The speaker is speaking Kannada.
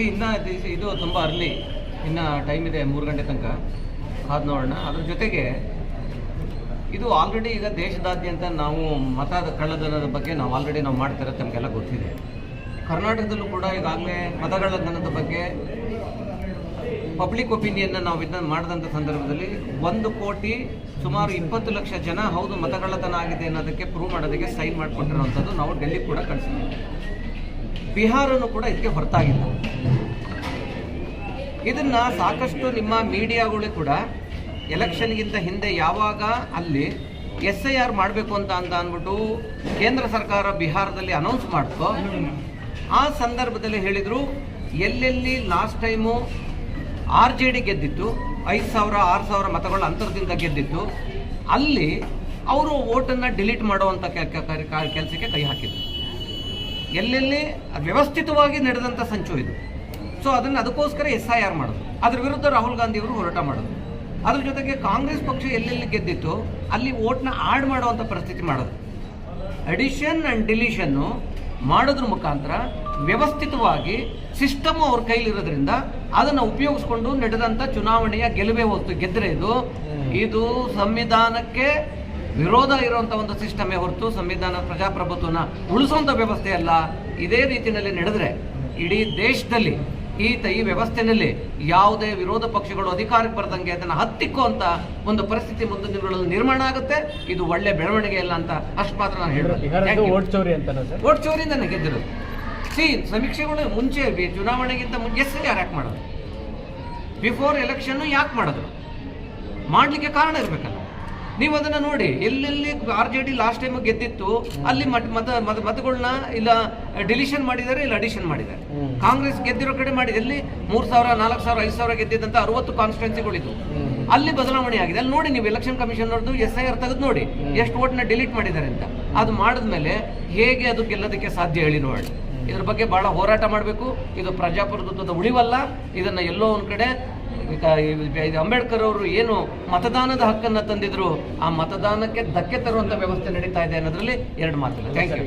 ಸಿ ಇನ್ನು ಇದು- ತುಂಬ ಅರ್ಲಿ ಇನ್ನು ಟೈಮ್ ಇದೆ ಮೂರು ಗಂಟೆ ತನಕ. ಕಾದು ನೋಡೋಣ. ಅದ್ರ ಜೊತೆಗೆ ಇದು ಆಲ್ರೆಡಿ ಈಗ ದೇಶದಾದ್ಯಂತ ನಾವು ಮತದ ಕಳ್ಳತನದ ಬಗ್ಗೆ ನಾವು ಆಲ್ರೆಡಿ ನಾವು ಮಾಡ್ತಿರೋದು ತಮಗೆಲ್ಲ ಗೊತ್ತಿದೆ. ಕರ್ನಾಟಕದಲ್ಲೂ ಕೂಡ ಈಗಾಗಲೇ ಮತಗಳ್ಳತನದ ಬಗ್ಗೆ ಪಬ್ಲಿಕ್ ಒಪಿನಿಯನ್ನ ನಾವು ಇದನ್ನ ಮಾಡಿದಂಥ ಸಂದರ್ಭದಲ್ಲಿ ಒಂದು ಕೋಟಿ ಸುಮಾರು ಇಪ್ಪತ್ತು ಲಕ್ಷ ಜನ ಹೌದು ಮತಗಳ್ಳತನ ಆಗಿದೆ ಅನ್ನೋದಕ್ಕೆ ಪ್ರೂವ್ ಮಾಡೋದಕ್ಕೆ ಸೈನ್ ಮಾಡಿಕೊಟ್ಟಿರುವಂಥದ್ದು ನಾವು ಡೆಲ್ಲಿ ಕೂಡ ಕಳಿಸಿದ್ದೀವಿ. ಬಿಹಾರನು ಕೂಡ ಇದಕ್ಕೆ ಹೊರತಾಗಿಲ್ಲ. ಇದನ್ನ ಸಾಕಷ್ಟು ನಿಮ್ಮ ಮೀಡಿಯಾಗಳು ಕೂಡ ಎಲೆಕ್ಷನ್ಗಿಂತ ಹಿಂದೆ ಯಾವಾಗ ಅಲ್ಲಿ ಎಸ್ ಐ ಆರ್ ಮಾಡಬೇಕು ಅಂತ ಅಂತ ಅಂದ್ಬಿಟ್ಟು ಕೇಂದ್ರ ಸರ್ಕಾರ ಬಿಹಾರದಲ್ಲಿ ಅನೌನ್ಸ್ ಮಾಡ್ತು, ಆ ಸಂದರ್ಭದಲ್ಲಿ ಹೇಳಿದರು, ಎಲ್ಲೆಲ್ಲಿ last time R J D ಗೆದ್ದಿತ್ತು, ಐದು ಸಾವಿರ, ಆರು ಸಾವಿರ ಮತಗಳ ಅಂತರದಿಂದ ಗೆದ್ದಿತ್ತು, ಅಲ್ಲಿ ಅವರು ಓಟನ್ನು ಡಿಲೀಟ್ ಮಾಡುವಂಥ ಕೆಲಸಕ್ಕೆ ಕೈ ಹಾಕಿದ್ರು. ಎಲ್ಲೆಲ್ಲಿ ವ್ಯವಸ್ಥಿತವಾಗಿ ನಡೆದಂಥ ಸಂಚು ಇದು. ಸೊ ಅದನ್ನು ಅದಕ್ಕೋಸ್ಕರ ಎಸ್ ಐ ಆರ್ ಮಾಡೋದು. ಅದ್ರ ವಿರುದ್ಧ ರಾಹುಲ್ ಗಾಂಧಿ ಅವರು ಹೋರಾಟ ಮಾಡೋದು. ಅದ್ರ ಜೊತೆಗೆ ಕಾಂಗ್ರೆಸ್ ಪಕ್ಷ ಎಲ್ಲೆಲ್ಲಿ ಗೆದ್ದಿತ್ತು ಅಲ್ಲಿ ಓಟ್ನ ಆಡ್ ಮಾಡುವಂಥ ಪರಿಸ್ಥಿತಿ ಮಾಡೋದು. ಅಡಿಷನ್ ಆ್ಯಂಡ್ ಡಿಲೀಷನ್ನು ಮಾಡೋದ್ರ ಮುಖಾಂತರ ವ್ಯವಸ್ಥಿತವಾಗಿ ಸಿಸ್ಟಮ್ ಅವ್ರ ಕೈಲಿರೋದ್ರಿಂದ ಅದನ್ನು ಉಪಯೋಗಿಸ್ಕೊಂಡು ನಡೆದಂಥ ಚುನಾವಣೆಯ ಗೆಲುವೆ ಹೊತ್ತು ಗೆದ್ದರೆ ಇದು. ಇದು ಸಂವಿಧಾನಕ್ಕೆ ವಿರೋಧ ಇರುವಂಥ ಒಂದು ಸಿಸ್ಟಮೇ ಹೊರತು ಸಂವಿಧಾನ ಪ್ರಜಾಪ್ರಭುತ್ವನ ಉಳಿಸುವಂಥ ವ್ಯವಸ್ಥೆ ಅಲ್ಲ. ಇದೇ ರೀತಿಯಲ್ಲಿ ನಡೆದರೆ ಇಡೀ ದೇಶದಲ್ಲಿ ಈತ ಈ ವ್ಯವಸ್ಥೆನಲ್ಲಿ ಯಾವುದೇ ವಿರೋಧ ಪಕ್ಷಗಳು ಅಧಿಕಾರಕ್ಕೆ ಬರದಂಗೆ ಅದನ್ನು ಹತ್ತಿಕ್ಕುವಂತ ಒಂದು ಪರಿಸ್ಥಿತಿ ಮುಂದಿನ ದಿನಗಳಲ್ಲಿ ನಿರ್ಮಾಣ ಆಗುತ್ತೆ. ಇದು ಒಳ್ಳೆ ಬೆಳವಣಿಗೆ ಇಲ್ಲ ಅಂತ ಅಷ್ಟು ಮಾತ್ರ ನಾನು ಹೇಳ್ಬೋದು ಓಟ್ ಚೋರಿ ಅಂತ ಸಿ ಸಮೀಕ್ಷೆಗಳು ಮುಂಚೆ ಚುನಾವಣೆಗಿಂತ ಮುಂಚೆ ಎಸ್ ಯಾರು ಯಾಕೆ ಮಾಡೋದು? ಬಿಫೋರ್ ಎಲೆಕ್ಷನ್ ಯಾಕೆ ಮಾಡಿದ್ರು ಮಾಡಲಿಕ್ಕೆ ಕಾರಣ ಇರಬೇಕಲ್ಲ. ನೀವು ಅದನ್ನ ನೋಡಿ ಎಲ್ಲೆಲ್ಲಿ R J D last time ಗೆದ್ದಿತ್ತು ಅಲ್ಲಿ ಮತ ಮತ ಮತ ಮತಗಳನ್ನ ಇಲ್ಲ ಡಿಲಿಷನ್ ಮಾಡಿದ್ದಾರೆ ಇಲ್ಲ ಅಡಿಷನ್ ಮಾಡಿದ್ದಾರೆ ಕಾಂಗ್ರೆಸ್ ಗೆದ್ದಿರೋ ಕಡೆ ಮಾಡಿ ಎಲ್ಲಿ ಮೂರ್ ಸಾವಿರ ನಾಲ್ಕು ಸಾವಿರ ಐದು ಸಾವಿರ ಗೆದ್ದಿದ್ದಂತ ಅರವತ್ತು ಕಾನ್ಸ್ಟಿಟ್ಯೂನ್ಸಿಗಳಿದ್ದು ಅಲ್ಲಿ ಬದಲಾವಣೆ ಆಗಿದೆ. ಅಲ್ಲಿ ನೋಡಿ ನೀವು ಎಲೆಕ್ಷನ್ ಕಮಿಷನ್ ಅವ್ರದ್ದು ಎಸ್ ಐ ಆರ್ ತೆಗೆದು ನೋಡಿ ಎಷ್ಟು ಓಟ್ನ ಡಿಲೀಟ್ ಮಾಡಿದ್ದಾರೆ ಅಂತ. ಅದು ಮಾಡಿದ್ಮೇಲೆ ಹೇಗೆ ಅದು ಗೆಲ್ಲೋದಕ್ಕೆ ಸಾಧ್ಯ ಹೇಳಿ ನೋಡಿ ಇದ್ರ ಬಗ್ಗೆ ಬಹಳ ಹೋರಾಟ ಮಾಡಬೇಕು. ಇದು ಪ್ರಜಾಪ್ರಭುತ್ವದ ಉಳಿವಲ್ಲ. ಇದನ್ನ ಎಲ್ಲೋ ಒಂದ್ ಕಡೆ ಅಂಬೇಡ್ಕರ್ ಅವರು ಏನು ಮತದಾನದ ಹಕ್ಕನ್ನ ತಂದಿದ್ರು, ಆ ಮತದಾನಕ್ಕೆ ಧಕ್ಕೆ ತರುವಂತ ವ್ಯವಸ್ಥೆ ನಡೀತಾ ಇದೆ ಅನ್ನೋದ್ರಲ್ಲಿ ಎರಡು ಮಾತಿಲ್ಲ ಥ್ಯಾಂಕ್ ಯು